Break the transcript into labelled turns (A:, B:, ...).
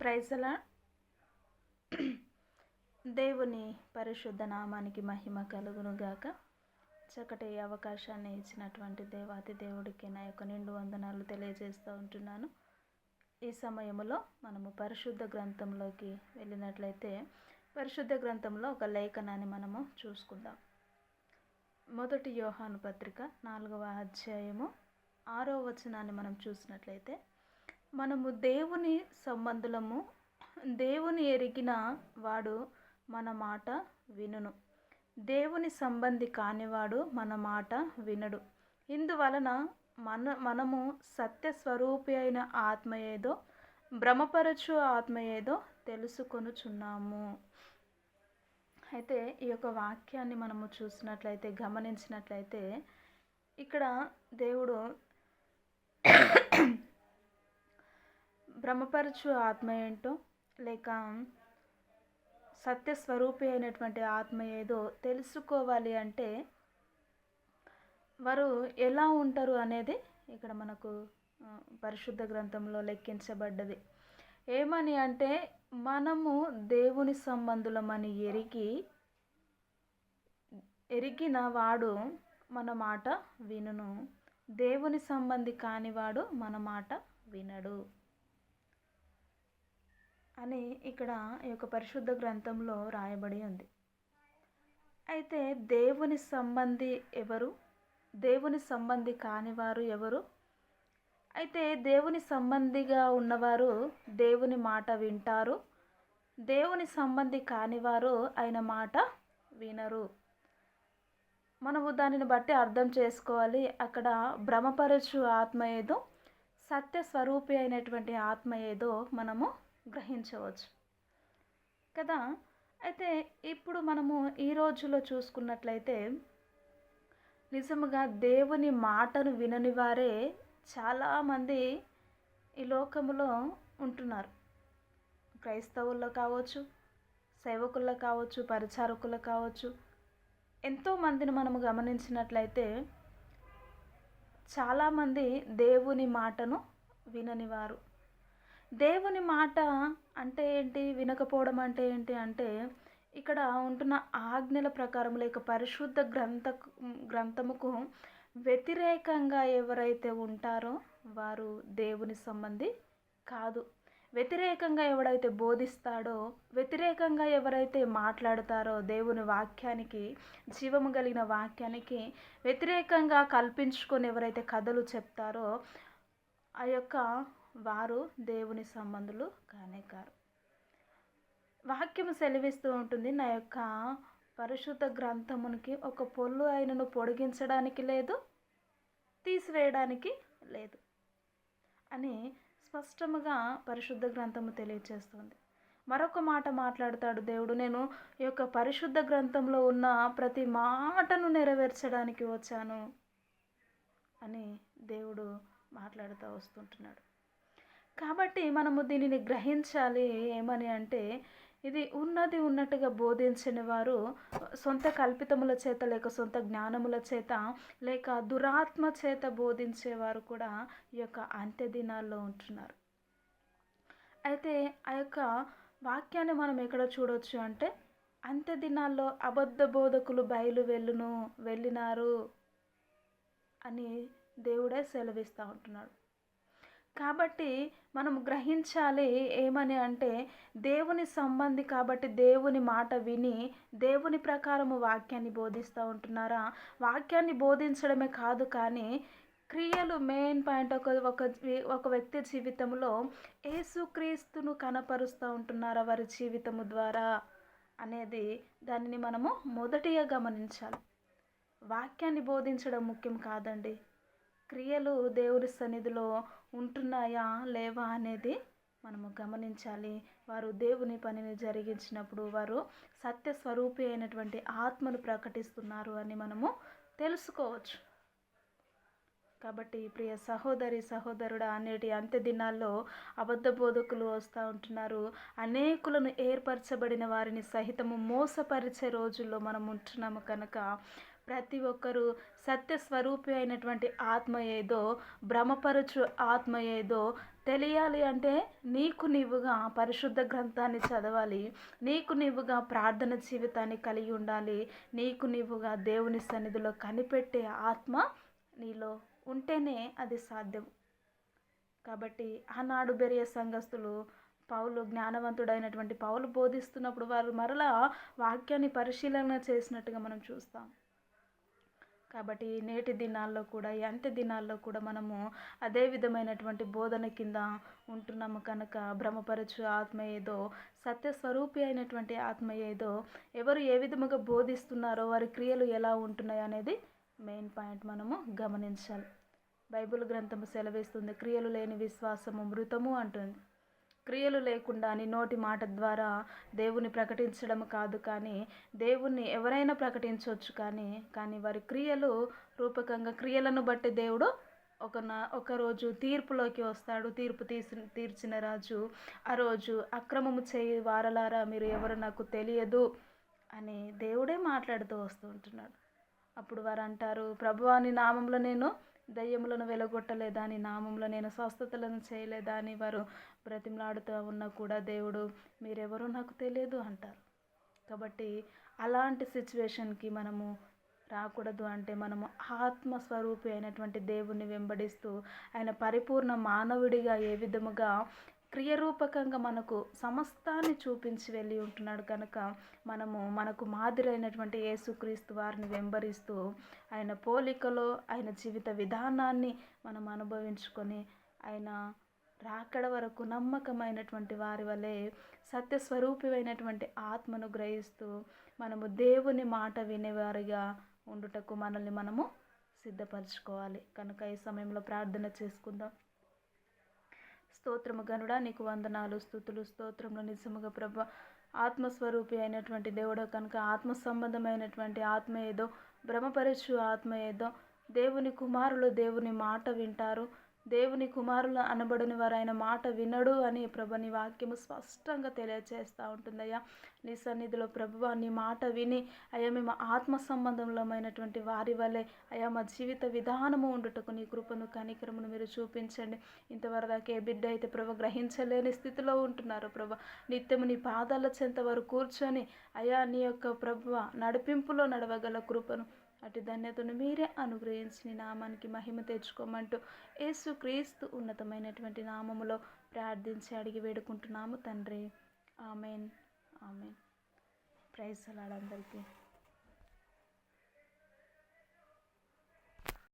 A: ప్రైజల దేవుని పరిశుద్ధ నామానికి మహిమ కలుగును గాక చక్కటి అవకాశాన్ని ఇచ్చినటువంటి దేవాతి దేవుడికి నా యొక్క నిండు వందనాలు తెలియజేస్తూ ఉంటున్నాను. ఈ సమయంలో మనము పరిశుద్ధ గ్రంథంలోకి వెళ్ళినట్లయితే పరిశుద్ధ గ్రంథంలో ఒక లేఖనాన్ని మనము చూసుకుందాం. మొదటి యోహాను పత్రిక నాలుగవ అధ్యాయము ఆరో వచనాన్ని మనం చూసినట్లయితే మనము దేవుని సంబంధులము. దేవుని ఎరిగిన వాడు మన మాట వినును. దేవుని సంబంధి కానివాడు మన మాట వినడు. ఇందువలన మన మనము సత్య స్వరూపి అయిన ఆత్మ ఏదో భ్రమపరచు ఆత్మ ఏదో తెలుసుకొనుచున్నాము. అయితే ఈ యొక్క వాక్యాన్ని మనము చూసినట్లయితే గమనించినట్లయితే ఇక్కడ దేవుడు భ్రమపరచు ఆత్మ ఏంటో లేక సత్యస్వరూపి అయినటువంటి ఆత్మ ఏదో తెలుసుకోవాలి అంటే వారు ఎలా ఉంటారు అనేది ఇక్కడ మనకు పరిశుద్ధ గ్రంథంలో లెక్కించబడ్డది. ఏమని అంటే మనము దేవుని సంబంధులమని ఎరిగి ఎరిగిన వాడు మన మాట వినును. దేవుని సంబంధి కానివాడు మన మాట వినడు. అని ఇక్కడ ఈ యొక్క పరిశుద్ధ గ్రంథంలో రాయబడి ఉంది. అయితే దేవుని సంబంధి ఎవరు? దేవుని సంబంధి కానివారు ఎవరు? అయితే దేవుని సంబంధిగా ఉన్నవారు దేవుని మాట వింటారు. దేవుని సంబంధి కానివారు ఆయన మాట వినరు. మనము దానిని బట్టి అర్థం చేసుకోవాలి. అక్కడ భ్రమపరచు ఆత్మ ఏదో సత్య స్వరూపి అయినటువంటి ఆత్మ ఏదో మనము గ్రహించవచ్చు. కదా? అయితే ఇప్పుడు మనము ఈ రోజులో చూసుకున్నట్లయితే నిజముగా దేవుని మాటను వినని వారే చాలామంది ఈ లోకములో ఉంటున్నారు. క్రైస్తవుల్లో కావచ్చు సేవకుల్లో కావచ్చు పరిచారకుల్లో కావచ్చు ఎంతోమందిని మనము గమనించినట్లయితే చాలామంది దేవుని మాటను విననివారు దేవుని మాట అంటే ఏంటి? వినకపోవడం అంటే ఏంటి? అంటే ఇక్కడ ఉంటున్న ఆజ్ఞల ప్రకారం లేక పరిశుద్ధ గ్రంథ గ్రంథముకు వ్యతిరేకంగా ఎవరైతే ఉంటారో వారు దేవుని సంబంధి కాదు. వ్యతిరేకంగా ఎవడైతే బోధిస్తాడో వ్యతిరేకంగా ఎవరైతే మాట్లాడతారో దేవుని వాక్యానికి జీవము కలిగిన వాక్యానికి వ్యతిరేకంగా కల్పించుకొని ఎవరైతే కథలు చెప్తారో ఆ యొక్క వారు దేవుని సంబంధులు కానే కారు వాక్యం సెలవిస్తూ ఉంటుంది నా యొక్క పరిశుద్ధ గ్రంథమునికి ఒక పొల్లు ఆయనను పొడిగించడానికి లేదు తీసివేయడానికి లేదు అని స్పష్టముగా పరిశుద్ధ గ్రంథము తెలియచేస్తుంది. మరొక మాట మాట్లాడతాడు దేవుడు నేను ఈ యొక్క పరిశుద్ధ గ్రంథంలో ఉన్న ప్రతి మాటను నెరవేర్చడానికి వచ్చాను అని దేవుడు మాట్లాడుతూ వస్తుంటున్నాడు. కాబట్టి మనము దీనిని గ్రహించాలి ఏమని అంటే ఇది ఉన్నది ఉన్నట్టుగా బోధించని వారు సొంత కల్పితముల చేత లేక సొంత జ్ఞానముల చేత లేక దురాత్మ చేత బోధించేవారు కూడా ఈ యొక్క అంత్య దినాల్లో ఉంటున్నారు. అయితే ఆ యొక్క వాక్యాన్ని మనం ఎక్కడ చూడొచ్చు అంటే అంత్య దినాల్లో అబద్ధ బోధకులు బయలు వెళ్ళును వెళ్ళినారు అని దేవుడే సెలవిస్తూ ఉంటున్నాడు. కాబట్టి మనం గ్రహించాలి ఏమని అంటే దేవుని సంబంధి కాబట్టి దేవుని మాట విని దేవుని ప్రకారము వాక్యాన్ని బోధిస్తూ ఉంటున్నారా? వాక్యాన్ని బోధించడమే కాదు కానీ క్రియలు మెయిన్ పాయింట్ ఒక ఒక ఒక వ్యక్తి జీవితంలో ఏసుక్రీస్తును కనపరుస్తూ ఉంటున్నారా వారి జీవితము ద్వారా అనేది దానిని మనము మొదటిగా గమనించాలి. వాక్యాన్ని బోధించడం ముఖ్యం కాదండి. క్రియలు దేవుని సన్నిధిలో ఉంటున్నాయా లేవా అనేది మనము గమనించాలి. వారు దేవుని పనిని జరిగించినప్పుడు వారు సత్య స్వరూపి అయినటువంటి ఆత్మను ప్రకటిస్తున్నారు అని మనము తెలుసుకోవచ్చు. కాబట్టి ప్రియ సహోదరి సహోదరుడు అనేటి అంత్య దినాల్లో అబద్ధ బోధకులు వస్తూ ఉంటున్నారు. అనేకులను ఏర్పరచబడిన వారిని సహితము మోసపరిచే రోజుల్లో మనం ఉంటున్నాము కనుక ప్రతి ఒక్కరూ సత్య స్వరూపి అయినటువంటి ఆత్మ ఏదో భ్రమపరచు ఆత్మ ఏదో తెలియాలి అంటే నీకు నీవుగా పరిశుద్ధ గ్రంథాన్ని చదవాలి. నీకు నీవుగా ప్రార్థన జీవితాన్ని కలిగి ఉండాలి. నీకు నీవుగా దేవుని సన్నిధిలో కనిపెట్టే ఆత్మ నీలో ఉంటేనే అది సాధ్యం. కాబట్టి ఆనాడు బెరియ సంఘస్థులు పౌలు జ్ఞానవంతుడైనటువంటి పౌలు బోధిస్తున్నప్పుడు వారు మరలా వాక్యాన్ని పరిశీలన చేసినట్టుగా మనం చూస్తాం. కాబట్టి నేటి దినాల్లో కూడా ఈ అంత్య దినాల్లో కూడా మనము అదే విధమైనటువంటి బోధన కింద ఉంటున్నాము కనుక భ్రమపరచు ఆత్మ ఏదో సత్యస్వరూపి అయినటువంటి ఆత్మ ఏదో ఎవరు ఏ విధముగా బోధిస్తున్నారో వారి క్రియలు ఎలా ఉంటున్నాయి అనేది మెయిన్ పాయింట్ మనము గమనించాలి. బైబిల్ గ్రంథము సెలవిస్తుంది క్రియలు లేని విశ్వాసము మృతము అంటుంది. క్రియలు లేకుండా నోటి మాట ద్వారా దేవుని ప్రకటించడం కాదు కానీ దేవుణ్ణి ఎవరైనా ప్రకటించవచ్చు కానీ కానీ వారి క్రియలు రూపకంగా క్రియలను బట్టి దేవుడు ఒక నా ఒకరోజు తీర్పులోకి వస్తాడు. తీర్పు తీసి తీర్చిన రాజు ఆ రోజు అక్రమము చేయి వారలారా మీరు ఎవరు నాకు తెలియదు అని దేవుడే మాట్లాడుతూ వస్తూ ఉంటున్నాడు. అప్పుడు వారు అంటారు ప్రభువాని నామంలో నేను దయ్యములను వెలగొట్టలేదా? నీ నామంలో నేను స్వస్థతలను చేయలేదా? అని వారు బ్రతిమలాడుతూ ఉన్నా కూడా దేవుడు మీరెవరో నాకు తెలియదు అంటారు. కాబట్టి అలాంటి సిచ్యువేషన్కి మనము రాకూడదు అంటే మనము ఆత్మస్వరూపి అయినటువంటి దేవుణ్ణి వెంబడిస్తూ ఆయన పరిపూర్ణ మానవుడిగా ఏ విధముగా క్రియరూపకంగా మనకు సమస్తాన్ని చూపించి వెళ్ళి ఉంటున్నాడు కనుక మనము మనకు మాదిరైనటువంటి యేసుక్రీస్తు వారిని వెంబరిస్తూ ఆయన పోలికలో ఆయన జీవిత విధానాన్ని మనం అనుభవించుకొని ఆయన రాకడ వరకు నమ్మకమైనటువంటి వారి వలె సత్యస్వరూపమైనటువంటి ఆత్మను గ్రహిస్తూ మనము దేవుని మాట వినేవారిగా ఉండుటకు మనల్ని మనము సిద్ధపరచుకోవాలి. కనుక ఈ సమయంలో ప్రార్థన చేసుకుందాం. స్తోత్రము గనుడా నీకు వందనాలు స్థుతులు స్తోత్రములు నిజముగా ప్రభ. ఆత్మస్వరూపి అయినటువంటి దేవుడు కనుక ఆత్మ సంబంధమైనటువంటి ఆత్మ ఏదో భ్రమపరచు ఆత్మ ఏదో దేవుని కుమారులు దేవుని మాట వింటారు. దేవుని కుమారులు అనబడిన వారు ఆయన మాట వినడు అని ప్రభు నీ వాక్యము స్పష్టంగా తెలియజేస్తూ ఉంటుందయ్యా. నీ సన్నిధిలో ప్రభు నీ మాట విని అయ్యా మేము ఆత్మ సంబంధంలోమైనటువంటి వారి వల్లే అయ్యా మా జీవిత విధానము ఉండుటకు నీ కృపను కనికరమును మీరు చూపించండి. ఇంతవరదాకా బిడ్డ అయితే ప్రభు గ్రహించలేని స్థితిలో ఉంటున్నారు ప్రభు. నిత్యము నీ పాదాల చెంత వారు కూర్చొని అయ్యా నీ యొక్క ప్రభువ నడిపింపులో నడవగల కృపను అటు ధన్యతను మీరే అనుగ్రహించిన నామానికి మహిమ తెచ్చుకోమంటూ యేసు క్రీస్తు ఉన్నతమైనటువంటి నామములో ప్రార్థించి అడిగి వేడుకుంటున్నాము తండ్రి. ఆమెన్. ఆమెన్. ప్రైజ్ అలాడందరికీ.